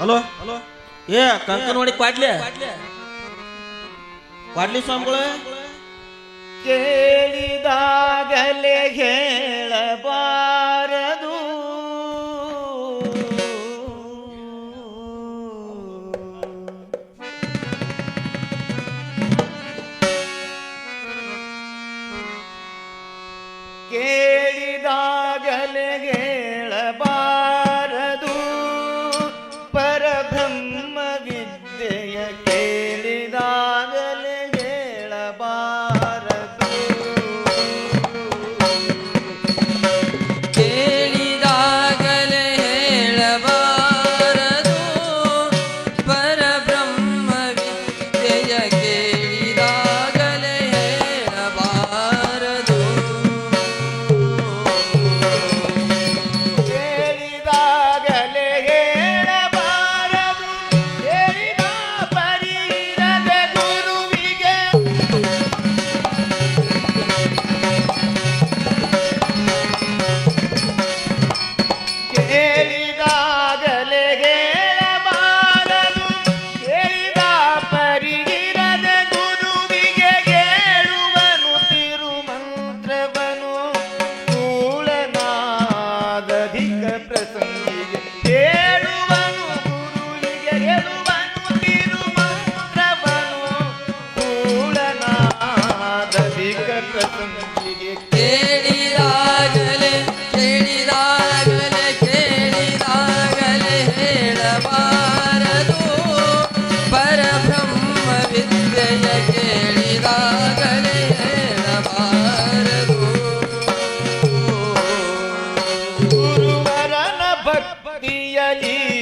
Hello? Hello? ಏ ಕಂಕ ನೋಡಿ ಕ್ವಾಡ್ಲೆ ಕ್ವಾಡ್ಲಿ ಸ್ವಾಮಿಗಳ. ಕೇಳಿದಾಗಲೇ ಹೇಳಬಾರದು. ಕೇಳಿದಾಗಲೇ ali.